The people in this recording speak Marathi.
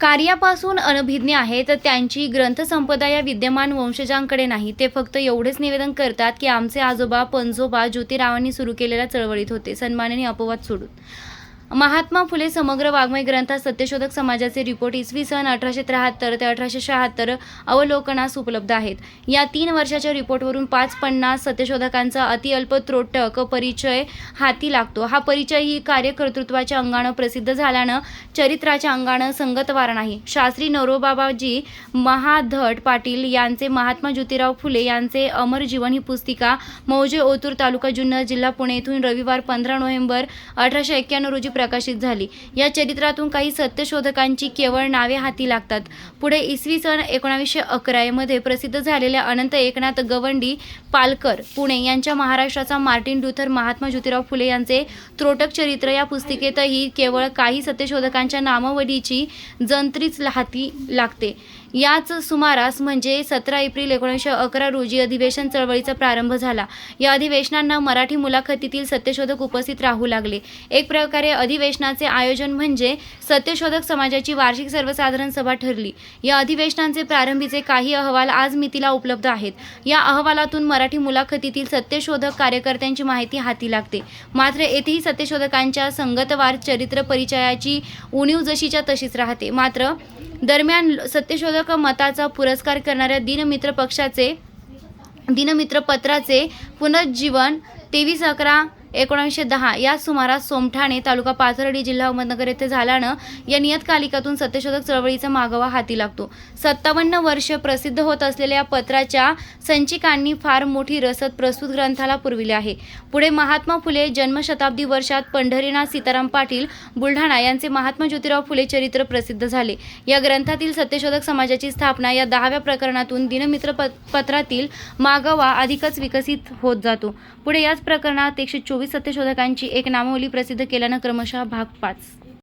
कार्यापासून अनभिज्ञ आहे तर त्यांची ग्रंथसंपदा या विद्यमान वंशजांकडे नाही. ते फक्त एवढेच निवेदन करतात की आमचे आजोबा पणजोबा ज्योतिरावांनी सुरू केलेल्या चळवळीत होते. सन्मानाने अपवाद सोडून. महात्मा फुले समग्र वाङ्मय ग्रंथात सत्यशोधक समाजाचे रिपोर्ट इसवी सन अठराशे त्र्याहत्तर ते अठराशे शहात्तर अवलोकनास उपलब्ध आहेत. या तीन वर्षाच्या रिपोर्टवरून पाच पन्नास सत्यशोधकांचा अतिअल्प त्रोटक परिचय हाती लागतो. हा परिचय ही कार्यकर्तृत्वाच्या अंगानं प्रसिद्ध झाल्यानं चरित्राच्या अंगानं संगतवार नाही. शास्त्री नरोबाबाजी महाधट पाटील यांचे महात्मा ज्योतिराव फुले यांचे अमर जीवन ही पुस्तिका मौजे ओतूर तालुका जुन्नर जिल्हा पुणे येथून रविवार पंधरा नोव्हेंबर अठराशे एक्क्याण्णव रोजी प्रकाशित झाली. या चरित्रातून काही सत्यशोधकांची केवळ नावे हाती लागतात. पुढे इसवी सन एकोणावीसशे अकरामध्ये प्रसिद्ध झालेल्या अनंत एकनाथ गवंडी पालकर पुणे यांच्या महाराष्ट्राचा मार्टिन डुथर महात्मा ज्योतिराव फुले यांचे त्रोटक चरित्र या पुस्तिकेतही केवळ काही सत्यशोधकांच्या नामावलीची जंत्रीच हाती लागते. याच सुमारास म्हणजे सतरा एप्रिल एकोणीसशे अकरा रोजी अधिवेशन चळवळीचा प्रारंभ झाला. या अधिवेशनांना मराठी मुलाखतीतील सत्यशोधक उपस्थित राहू लागले. एक प्रकारे अधिवेशनाचे आयोजन म्हणजे सत्यशोधक समाजाची वार्षिक सर्वसाधारण सभा ठरली. या अधिवेशनांचे प्रारंभीचे काही अहवाल आज मितीला उपलब्ध आहेत. या अहवालातून मराठी मुलाखतीतील सत्यशोधक कार्यकर्त्यांची माहिती हाती लागते. मात्र येथेही सत्यशोधकांच्या संगतवार चरित्र परिचयाची उणीव जशीच्या तशीच राहते. मात्र दरम्यान सत्यशोधक मताचा पुरस्कार करणाऱ्या दिनमित्र पक्षाचे दिनमित्र पत्राचे पुनर्जीवन तेवीस अकरा एकोणीसशे दहा या सुमारास सोमठाणे तालुका पाथर्डी जिल्हा अहमदनगर येथे झाल्यानं या नियतकालिकातून सत्यशोधक चळवळीचा मागोवा हाती लागतो. सत्तावन्न वर्ष प्रसिद्ध होत असलेल्या या पत्राच्या संचिकांनी फार मोठी रसद प्रस्तुत ग्रंथाला पुरविली आहे. पुढे महात्मा फुले जन्मशताब्दी वर्षात पंढरीनाथ सीताराम पाटील बुलढाणा यांचे महात्मा ज्योतिराव फुले चरित्र प्रसिद्ध झाले. या ग्रंथातील सत्यशोधक समाजाची स्थापना या दहाव्या प्रकरणातून दिनमित्र पत्रातील मागोवा अधिकच विकसित होत जातो. पुढे याच प्रकरणात एकशे चोवीस सत्यशोधकांची एक नामावली प्रसिद्ध केल्यानं क्रमशः भाग पाच.